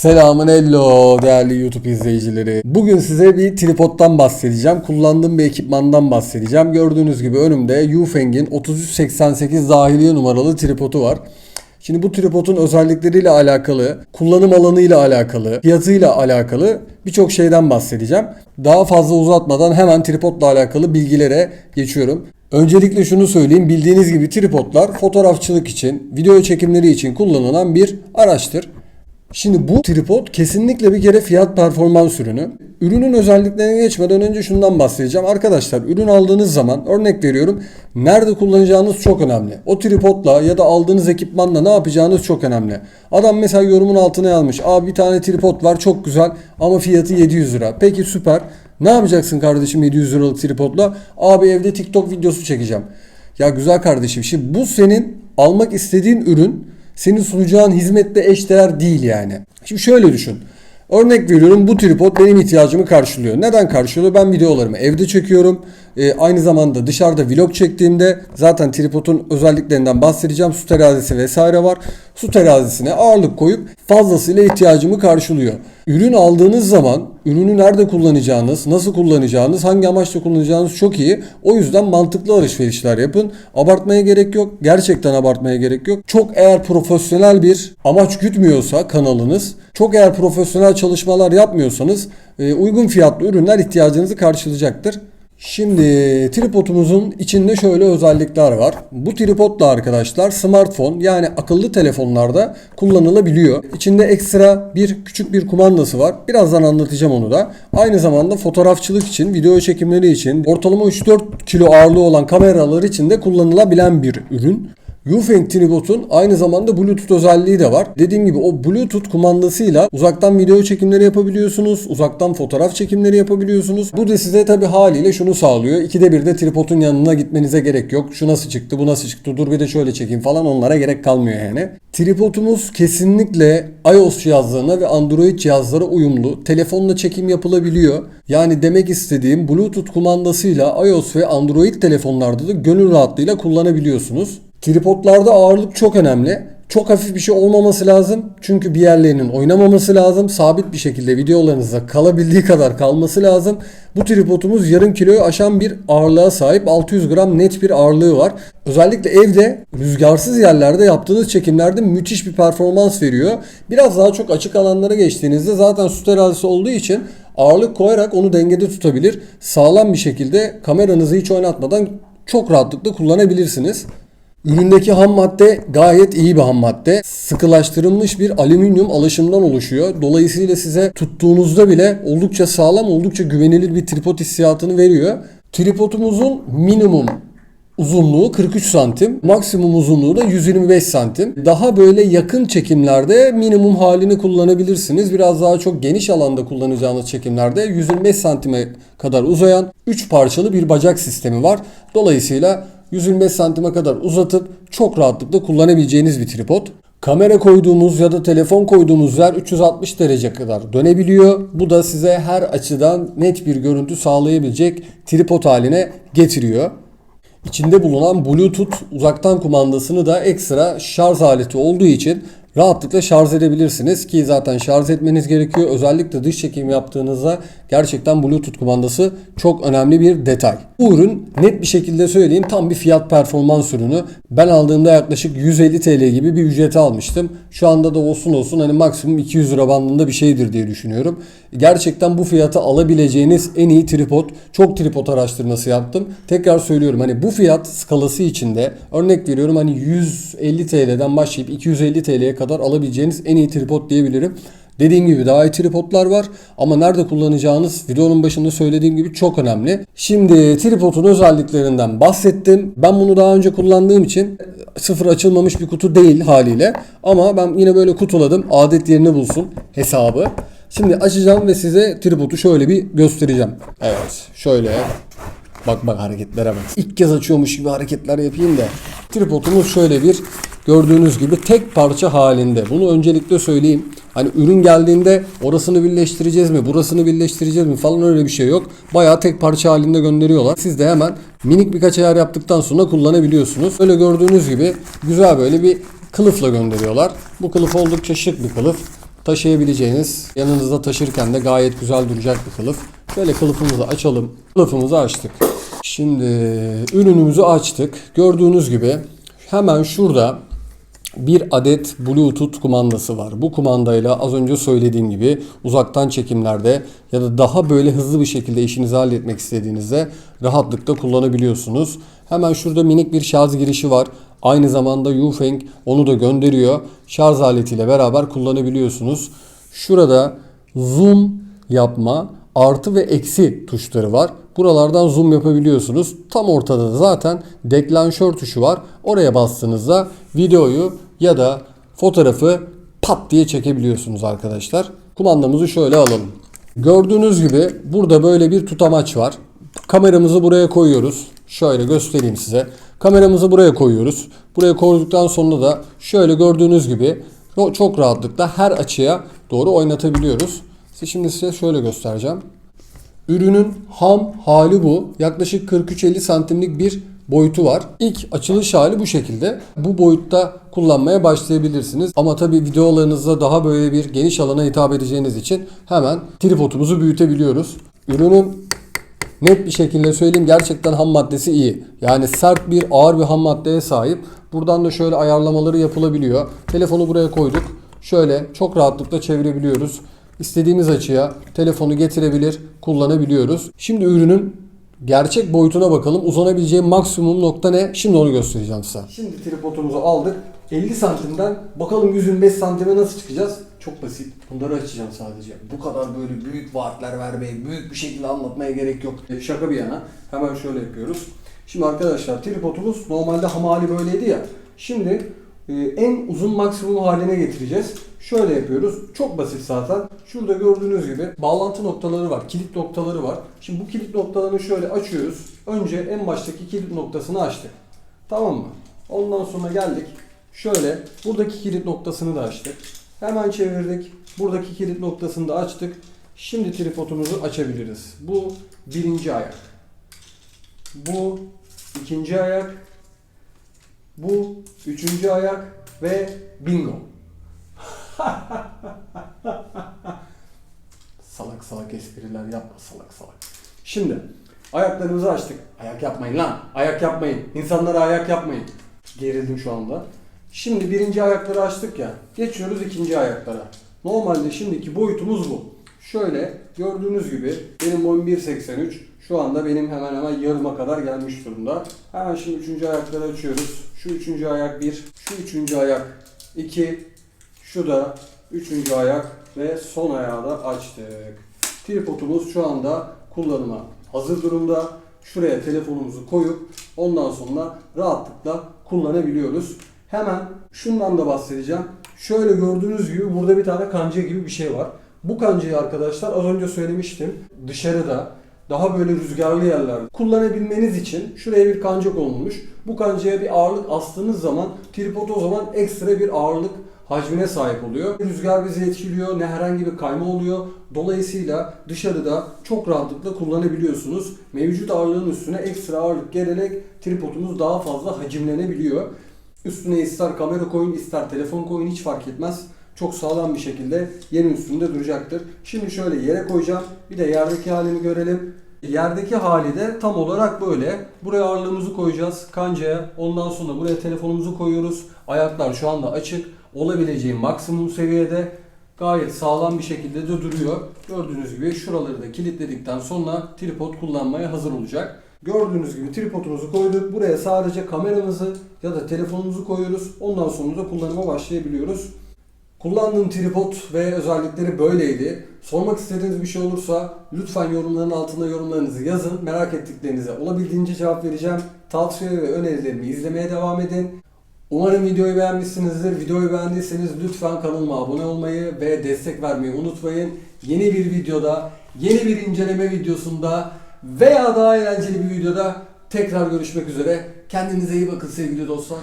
Selamın hello değerli YouTube izleyicileri. Bugün size bir tripodtan bahsedeceğim. Kullandığım bir ekipmandan bahsedeceğim. Gördüğünüz gibi önümde Yufeng'in 3388 dahiliye numaralı tripodu var. Şimdi bu tripodun özellikleriyle alakalı, kullanım alanıyla alakalı, fiyatıyla alakalı birçok şeyden bahsedeceğim. Daha fazla uzatmadan hemen tripodla alakalı bilgilere geçiyorum. Öncelikle şunu söyleyeyim. Bildiğiniz gibi tripodlar fotoğrafçılık için, video çekimleri için kullanılan bir araçtır. Şimdi bu tripod kesinlikle bir kere fiyat performans ürünü. Ürünün özelliklerine geçmeden önce şundan bahsedeceğim. Arkadaşlar ürün aldığınız zaman örnek veriyorum nerede kullanacağınız çok önemli. O tripodla ya da aldığınız ekipmanla ne yapacağınız çok önemli. Adam mesela yorumun altına yazmış. Abi bir tane tripod var çok güzel ama fiyatı 700 lira. Peki süper. Ne yapacaksın kardeşim 700 liralık tripodla? Abi evde TikTok videosu çekeceğim. Ya güzel kardeşim şimdi bu senin almak istediğin ürün senin sunacağın hizmette eşdeğer değil yani. Şimdi şöyle düşün. Örnek veriyorum bu tripod benim ihtiyacımı karşılıyor. Neden karşılıyor? Ben videolarımı evde çekiyorum. Ee, aynı zamanda dışarıda vlog çektiğimde zaten tripodun özelliklerinden bahsedeceğim. Su terazisi vesaire var. Su terazisine ağırlık koyup fazlasıyla ihtiyacımı karşılıyor. Ürün aldığınız zaman ürünü nerede kullanacağınız, nasıl kullanacağınız, hangi amaçla kullanacağınız çok iyi. O yüzden mantıklı alışverişler yapın. Abartmaya gerek yok. Gerçekten abartmaya gerek yok. Çok eğer profesyonel bir amaç gütmüyorsa kanalınız, çok eğer profesyonel çalışmalar yapmıyorsanız e, uygun fiyatlı ürünler ihtiyacınızı karşılayacaktır. Şimdi tripodumuzun içinde şöyle özellikler var. Bu tripodla arkadaşlar smartphone yani akıllı telefonlarda kullanılabiliyor. İçinde ekstra bir küçük bir kumandası var. Birazdan anlatacağım onu da. Aynı zamanda fotoğrafçılık için, video çekimleri için, ortalama 3-4 kilo ağırlığı olan kameralar için de kullanılabilen bir ürün. Yufeng Tripod'un aynı zamanda Bluetooth özelliği de var. Dediğim gibi o Bluetooth kumandasıyla uzaktan video çekimleri yapabiliyorsunuz. Uzaktan fotoğraf çekimleri yapabiliyorsunuz. Bu da size tabi haliyle şunu sağlıyor. İkide bir de tripodun yanına gitmenize gerek yok. Şu nasıl çıktı, bu nasıl çıktı, dur bir de şöyle çekeyim falan onlara gerek kalmıyor yani. Tripodumuz kesinlikle iOS cihazlarına ve Android cihazlara uyumlu. Telefonla çekim yapılabiliyor. Yani demek istediğim Bluetooth kumandasıyla iOS ve Android telefonlarda da gönül rahatlığıyla kullanabiliyorsunuz. Tripodlarda ağırlık çok önemli. Çok hafif bir şey olmaması lazım. Çünkü bir yerlerinin oynamaması lazım. Sabit bir şekilde videolarınızda kalabildiği kadar kalması lazım. Bu tripodumuz yarım kiloyu aşan bir ağırlığa sahip. 600 gram net bir ağırlığı var. Özellikle evde rüzgarsız yerlerde yaptığınız çekimlerde müthiş bir performans veriyor. Biraz daha çok açık alanlara geçtiğinizde zaten su terazisi olduğu için ağırlık koyarak onu dengede tutabilir. Sağlam bir şekilde kameranızı hiç oynatmadan çok rahatlıkla kullanabilirsiniz. Üründeki ham madde gayet iyi bir ham madde. Sıkılaştırılmış bir alüminyum alaşımdan oluşuyor. Dolayısıyla size tuttuğunuzda bile oldukça sağlam, oldukça güvenilir bir tripod hissiyatını veriyor. Tripodumuzun minimum uzunluğu 43 santim, maksimum uzunluğu da 125 santim. Daha böyle yakın çekimlerde minimum halini kullanabilirsiniz. Biraz daha çok geniş alanda kullanacağınız çekimlerde 125 santime kadar uzayan 3 parçalı bir bacak sistemi var. Dolayısıyla 125 santime kadar uzatıp çok rahatlıkla kullanabileceğiniz bir tripod. Kamera koyduğumuz ya da telefon koyduğumuz yer 360 derece kadar dönebiliyor. Bu da size her açıdan net bir görüntü sağlayabilecek tripod haline getiriyor. İçinde bulunan Bluetooth uzaktan kumandasını da ekstra şarj aleti olduğu için rahatlıkla şarj edebilirsiniz ki zaten şarj etmeniz gerekiyor. Özellikle dış çekim yaptığınızda gerçekten Bluetooth kumandası çok önemli bir detay. Bu ürün net bir şekilde söyleyeyim tam bir fiyat performans ürünü. Ben aldığımda yaklaşık 150 TL gibi bir ücreti almıştım. Şu anda da olsun olsun hani maksimum 200 lira bandında bir şeydir diye düşünüyorum. Gerçekten bu fiyatı alabileceğiniz en iyi tripod. Çok tripod araştırması yaptım. Tekrar söylüyorum hani bu fiyat skalası içinde örnek veriyorum hani 150 TL'den başlayıp 250 TL'ye kadar alabileceğiniz en iyi tripod diyebilirim. Dediğim gibi daha iyi tripodlar var ama nerede kullanacağınız videonun başında söylediğim gibi çok önemli. Şimdi tripodun özelliklerinden bahsettim. Ben bunu daha önce kullandığım için sıfır açılmamış bir kutu değil haliyle. Ama ben yine böyle kutuladım. Adet yerini bulsun hesabı. Şimdi açacağım ve size tripodu şöyle bir göstereceğim. Evet şöyle Bak bak hareketlere bak. İlk kez açıyormuş gibi hareketler yapayım da. Tripodumuz şöyle bir gördüğünüz gibi tek parça halinde. Bunu öncelikle söyleyeyim. Hani ürün geldiğinde orasını birleştireceğiz mi, burasını birleştireceğiz mi falan öyle bir şey yok. Bayağı tek parça halinde gönderiyorlar. Siz de hemen minik birkaç ayar yaptıktan sonra kullanabiliyorsunuz. Öyle gördüğünüz gibi güzel böyle bir kılıfla gönderiyorlar. Bu kılıf oldukça şık bir kılıf. Taşıyabileceğiniz, yanınızda taşırken de gayet güzel duracak bir kılıf. Şöyle kılıfımızı açalım. Kılıfımızı açtık. Şimdi ürünümüzü açtık. Gördüğünüz gibi hemen şurada bir adet Bluetooth kumandası var. Bu kumandayla az önce söylediğim gibi uzaktan çekimlerde ya da daha böyle hızlı bir şekilde işinizi halletmek istediğinizde rahatlıkla kullanabiliyorsunuz. Hemen şurada minik bir şarj girişi var. Aynı zamanda Yufeng onu da gönderiyor. Şarj aletiyle beraber kullanabiliyorsunuz. Şurada zoom yapma, artı ve eksi tuşları var. Buralardan zoom yapabiliyorsunuz. Tam ortada da zaten deklanşör tuşu var. Oraya bastığınızda videoyu ya da fotoğrafı pat diye çekebiliyorsunuz arkadaşlar. Kumandamızı şöyle alalım. Gördüğünüz gibi burada böyle bir tutamaç var. Kameramızı buraya koyuyoruz. Şöyle göstereyim size. Kameramızı buraya koyuyoruz. Buraya koyduktan sonra da şöyle gördüğünüz gibi çok rahatlıkla her açıya doğru oynatabiliyoruz. Şimdi size şöyle göstereceğim. Ürünün ham hali bu. Yaklaşık 43-50 santimlik bir boyutu var. İlk açılış hali bu şekilde. Bu boyutta kullanmaya başlayabilirsiniz. Ama tabi videolarınızda daha böyle bir geniş alana hitap edeceğiniz için hemen tripodumuzu büyütebiliyoruz. Ürünün net bir şekilde söyleyeyim gerçekten ham maddesi iyi. Yani sert bir ağır bir ham maddeye sahip. Buradan da şöyle ayarlamaları yapılabiliyor. Telefonu buraya koyduk. Şöyle çok rahatlıkla çevirebiliyoruz. İstediğimiz açıya telefonu getirebilir, kullanabiliyoruz. Şimdi ürünün gerçek boyutuna bakalım. Uzanabileceği maksimum nokta ne? Şimdi onu göstereceğim size. Şimdi tripodumuzu aldık. 50 santimden bakalım 125 santime nasıl çıkacağız? Çok basit. Bunları açacağım sadece. Bu kadar böyle büyük vaatler vermeye, büyük bir şekilde anlatmaya gerek yok. E, Şaka bir yana. Hemen şöyle yapıyoruz. Şimdi arkadaşlar tripodumuz normalde hamali böyleydi ya. Şimdi e, en uzun maksimum haline getireceğiz. Şöyle yapıyoruz. Çok basit zaten. Şurada gördüğünüz gibi bağlantı noktaları var. Kilit noktaları var. Şimdi bu kilit noktalarını şöyle açıyoruz. Önce en baştaki kilit noktasını açtık. Tamam mı? Ondan sonra geldik. Şöyle buradaki kilit noktasını da açtık. Hemen çevirdik. Buradaki kilit noktasını da açtık. Şimdi tripodumuzu açabiliriz. Bu birinci ayak. Bu ikinci ayak. Bu üçüncü ayak ve bingo. salak salak espriler yapma salak salak. Şimdi ayaklarımızı açtık. Ayak yapmayın lan. Ayak yapmayın. İnsanlara ayak yapmayın. Gerildim şu anda. Şimdi birinci ayakları açtık ya. Geçiyoruz ikinci ayaklara. Normalde şimdiki boyutumuz bu. Şöyle gördüğünüz gibi benim boyum 1.83. Şu anda benim hemen hemen yarıma kadar gelmiş durumda. Hemen şimdi üçüncü ayakları açıyoruz. Şu üçüncü ayak 1, şu üçüncü ayak 2, şu da üçüncü ayak ve son ayağı da açtık. Tripodumuz şu anda kullanıma hazır durumda. Şuraya telefonumuzu koyup ondan sonra rahatlıkla kullanabiliyoruz. Hemen şundan da bahsedeceğim. Şöyle gördüğünüz gibi burada bir tane kanca gibi bir şey var. Bu kancayı arkadaşlar az önce söylemiştim. Dışarıda daha böyle rüzgarlı yerlerde kullanabilmeniz için şuraya bir kanca konulmuş. Bu kancaya bir ağırlık astığınız zaman tripod o zaman ekstra bir ağırlık hacmine sahip oluyor. Rüzgar bizi etkiliyor, ne herhangi bir kayma oluyor. Dolayısıyla dışarıda çok rahatlıkla kullanabiliyorsunuz. Mevcut ağırlığın üstüne ekstra ağırlık gelerek tripodumuz daha fazla hacimlenebiliyor. Üstüne ister kamera koyun ister telefon koyun hiç fark etmez. Çok sağlam bir şekilde yerin üstünde duracaktır. Şimdi şöyle yere koyacağım. Bir de yerdeki halini görelim. Yerdeki hali de tam olarak böyle. Buraya ağırlığımızı koyacağız kancaya. Ondan sonra buraya telefonumuzu koyuyoruz. Ayaklar şu anda açık. Olabileceği maksimum seviyede gayet sağlam bir şekilde de duruyor. Gördüğünüz gibi şuraları da kilitledikten sonra tripod kullanmaya hazır olacak. Gördüğünüz gibi tripodumuzu koyduk. Buraya sadece kameramızı ya da telefonumuzu koyuyoruz. Ondan sonra da kullanıma başlayabiliyoruz. Kullandığım tripod ve özellikleri böyleydi. Sormak istediğiniz bir şey olursa lütfen yorumların altına yorumlarınızı yazın. Merak ettiklerinize olabildiğince cevap vereceğim. Tavsiye ve önerilerimi izlemeye devam edin. Umarım videoyu beğenmişsinizdir. Videoyu beğendiyseniz lütfen kanalıma abone olmayı ve destek vermeyi unutmayın. Yeni bir videoda, yeni bir inceleme videosunda veya daha eğlenceli bir videoda tekrar görüşmek üzere. Kendinize iyi bakın sevgili dostlar.